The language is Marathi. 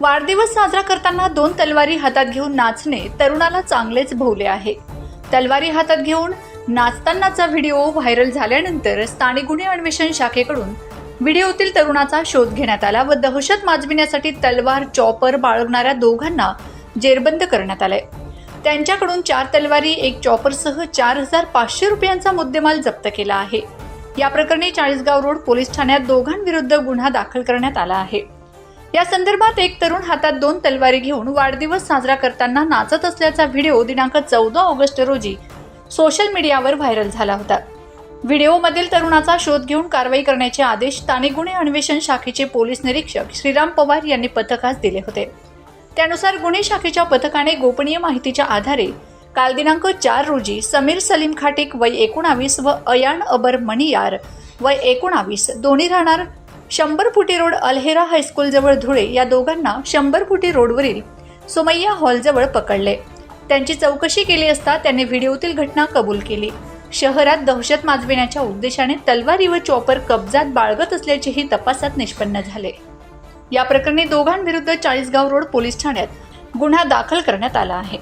वाढदिवस साजरा करताना दोन तलवारी हातात घेऊन नाचणे तरुणाला चांगलेच भोवले आहे. तलवारी हातात घेऊन नाचतानाचा व्हिडिओ व्हायरल झाल्यानंतर स्थानिक गुन्हे अन्वेषण शाखेकडून व्हिडिओतील तरुणाचा शोध घेण्यात आला व दहशत माजविण्यासाठी तलवार चॉपर बाळगणाऱ्या दोघांना जेरबंद करण्यात आलाय. त्यांच्याकडून चार तलवारी एक चॉपरसह चार हजार पाचशे रुपयांचा मुद्देमाल जप्त केला आहे. या प्रकरणी चाळीसगाव रोड पोलीस ठाण्यात दोघांविरुद्ध गुन्हा दाखल करण्यात आला आहे. या संदर्भात एक तरुण हातात दोन तलवारी घेऊन वाढदिवस साजरा करताना नाचत असल्याचा व्हिडिओ दिनांक चौदा ऑगस्ट रोजी सोशल मीडियावर व्हायरल झाला होता. व्हिडिओमधील तरुणाचा शोध घेऊन कारवाई करण्याचे आदेश स्थानिक गुन्हे अन्वेषण शाखेचे पोलीस निरीक्षक श्रीराम पवार यांनी पथकास दिले होते. त्यानुसार गुन्हे शाखेच्या पथकाने गोपनीय माहितीच्या आधारे काल दिनांक चार रोजी समीर सलीम खाटिक वय एकोणावीस व अयान अबर मणियार वय एकोणावीस दोन्ही राहणार शंभर फुटी रोड अल्हेरा हायस्कूलजवळ धुळे या दोघांना शंभर फुटी रोडवरील सोमय्या हॉलजवळ पकडले. त्यांची चौकशी केली असता त्यांनी व्हिडिओतील घटना कबूल केली. शहरात दहशत माजविण्याच्या उद्देशाने तलवारी व चॉपर कब्जात बाळगत असल्याचेही तपासात निष्पन्न झाले. या प्रकरणी दोघांविरुद्ध चाळीसगाव रोड पोलीस ठाण्यात गुन्हा दाखल करण्यात आला आहे.